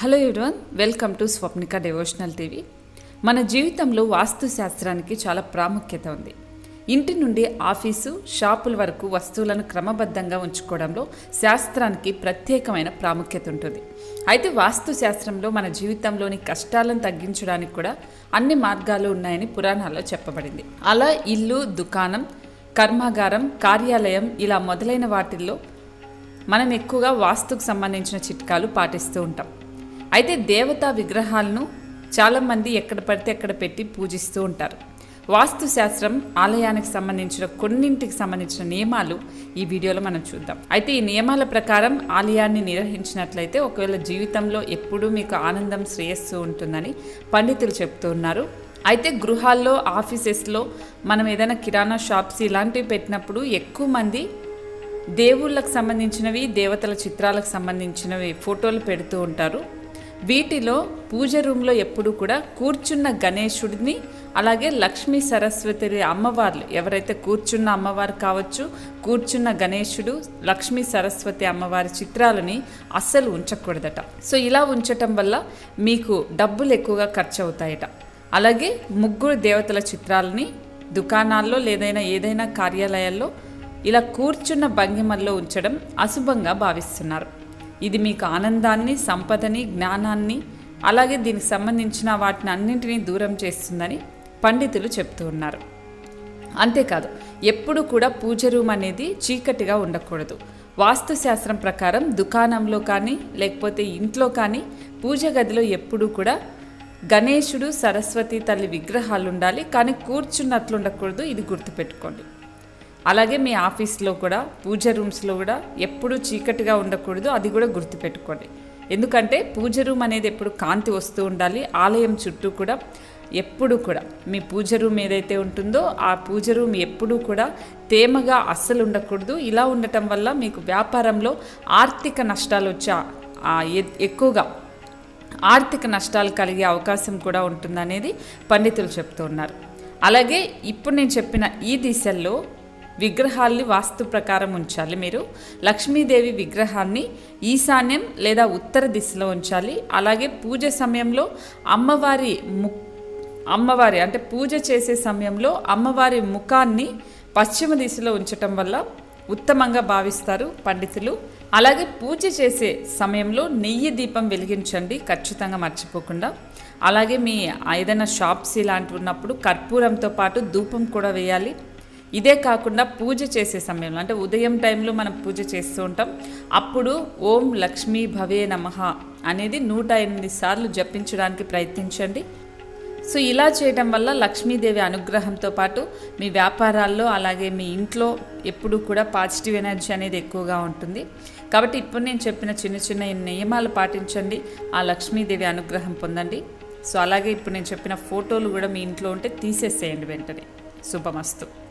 Hello everyone welcome to Swapnika devotional TV మన జీవితంలో వాస్తు శాస్త్రానికి చాలా ప్రాముఖ్యత ఉంది. ఇంటి నుండి ఆఫీసు షాపుల వరకు వస్తువులను క్రమబద్ధంగా ఉంచుకోవడంలో శాస్త్రానికి ప్రత్యేకమైన ప్రాముఖ్యత ఉంటుంది. అయితే వాస్తు శాస్త్రంలో మన జీవితంలోని కష్టాలను తగ్గించడానికి కూడా అన్ని మార్గాలు ఉన్నాయని పురాణాల్లో చెప్పబడింది. అలా ఇల్లు దుకాణం కర్మాగారం కార్యాలయం ఇలా మొదలైన వాటిల్లో మనం ఎక్కువగా వాస్తుకు సంబంధించిన చిట్కాలు పాటిస్తూ ఉంటాం. అయితే దేవతా విగ్రహాలను చాలామంది ఎక్కడ పడితే అక్కడ పెట్టి పూజిస్తూ ఉంటారు. వాస్తు శాస్త్రం ఆలయానికి సంబంధించిన కొన్నింటికి సంబంధించిన నియమాలు ఈ వీడియోలో మనం చూద్దాం. అయితే ఈ నియమాల ప్రకారం ఆలయాన్ని నిర్వహించినట్లయితే ఒకవేళ జీవితంలో ఎప్పుడూ మీకు ఆనందం శ్రేయస్సు ఉంటుందని పండితులు చెప్తూ ఉన్నారు. అయితే గృహాల్లో ఆఫీసెస్లో మనం ఏదైనా కిరాణా షాప్స్ ఇలాంటివి పెట్టినప్పుడు ఎక్కువ మంది దేవుళ్ళకు సంబంధించినవి దేవతల చిత్రాలకు సంబంధించినవి ఫోటోలు పెడుతూ ఉంటారు. వీటిలో పూజ రూమ్లో ఎప్పుడు కూడా కూర్చున్న గణేశుడిని అలాగే లక్ష్మీ సరస్వతి అమ్మవార్లు ఎవరైతే కూర్చున్న అమ్మవారు కావచ్చు కూర్చున్న గణేశుడు లక్ష్మీ సరస్వతి అమ్మవారి చిత్రాలని అస్సలు ఉంచకూడదట. సో ఇలా ఉంచటం వల్ల మీకు డబ్బులు ఎక్కువగా ఖర్చు అవుతాయట అలాగే ముగ్గురు దేవతల చిత్రాలని దుకాణాల్లో లేదైనా ఏదైనా కార్యాలయాల్లో ఇలా కూర్చున్న భంగిమల్లో ఉంచడం అశుభంగా భావిస్తున్నారు. ఇది మీకు ఆనందాన్ని సంపదని జ్ఞానాన్ని అలాగే దీనికి సంబంధించిన వాటిని అన్నింటినీ దూరం చేస్తుందని పండితులు చెప్తూ ఉన్నారు. అంతేకాదు ఎప్పుడు కూడా పూజ రూమ్ అనేది చీకటిగా ఉండకూడదు. వాస్తుశాస్త్రం ప్రకారం దుకాణంలో కానీ లేకపోతే ఇంట్లో కానీ పూజ గదిలో ఎప్పుడూ కూడా గణేశుడు సరస్వతి తల్లి విగ్రహాలు ఉండాలి. కానీ కూర్చున్నట్లు ఉండకూడదు ఇది గుర్తుపెట్టుకోండి. అలాగే మీ ఆఫీస్లో కూడా పూజ రూమ్స్లో కూడా ఎప్పుడు చీకటిగా ఉండకూడదు. అది కూడా గుర్తుపెట్టుకోండి. ఎందుకంటే పూజ రూమ్ అనేది ఎప్పుడు కాంతి వస్తూ ఉండాలి. ఆలయం చుట్టూ కూడా ఎప్పుడు కూడా. మీ పూజ రూమ్ ఏదైతే ఉంటుందో ఆ పూజ రూమ్ ఎప్పుడూ కూడా తేమగా అస్సలు ఉండకూడదు. ఇలా ఉండటం వల్ల మీకు వ్యాపారంలో ఆర్థిక నష్టాలు వచ్చే ఎక్కువగా ఆర్థిక నష్టాలు కలిగే అవకాశం కూడా ఉంటుందనేది పండితులు చెప్తూ ఉన్నారు. అలాగే ఇప్పుడు నేను చెప్పిన ఈ దిశల్లో విగ్రహాల్ని వాస్తు ప్రకారం ఉంచాలి మీరు. లక్ష్మీదేవి విగ్రహాన్ని ఈశాన్యం లేదా ఉత్తర దిశలో ఉంచాలి. అలాగే పూజ సమయంలో అమ్మవారి ము అమ్మవారి అంటే పూజ చేసే సమయంలో అమ్మవారి ముఖాన్ని పశ్చిమ దిశలో ఉంచటం వల్ల ఉత్తమంగా భావిస్తారు పండితులు. అలాగే పూజ చేసే సమయంలో నెయ్యి దీపం వెలిగించండి ఖచ్చితంగా మర్చిపోకుండా. అలాగే మీ ఏదైనా షాప్స్ ఇలాంటివి ఉన్నప్పుడు కర్పూరంతో పాటు ధూపం కూడా వేయాలి. ఇదే కాకుండా పూజ చేసే సమయంలో అంటే ఉదయం టైంలో మనం పూజ చేస్తూ ఉంటాం. అప్పుడు ఓం లక్ష్మీ భవే నమః అనేది నూట ఎనిమిది సార్లు జపించడానికి ప్రయత్నించండి. సో ఇలా చేయడం వల్ల లక్ష్మీదేవి అనుగ్రహంతో పాటు మీ వ్యాపారాల్లో అలాగే మీ ఇంట్లో ఎప్పుడూ కూడా పాజిటివ్ ఎనర్జీ అనేది ఎక్కువగా ఉంటుంది. కాబట్టి ఇప్పుడు నేను చెప్పిన చిన్న చిన్న నియమాలు పాటించండి. ఆ లక్ష్మీదేవి అనుగ్రహం పొందండి. సో అలాగే ఇప్పుడు నేను చెప్పిన ఫోటోలు కూడా మీ ఇంట్లో ఉంటే తీసేసేయండి వెంటనే. శుభమస్తు.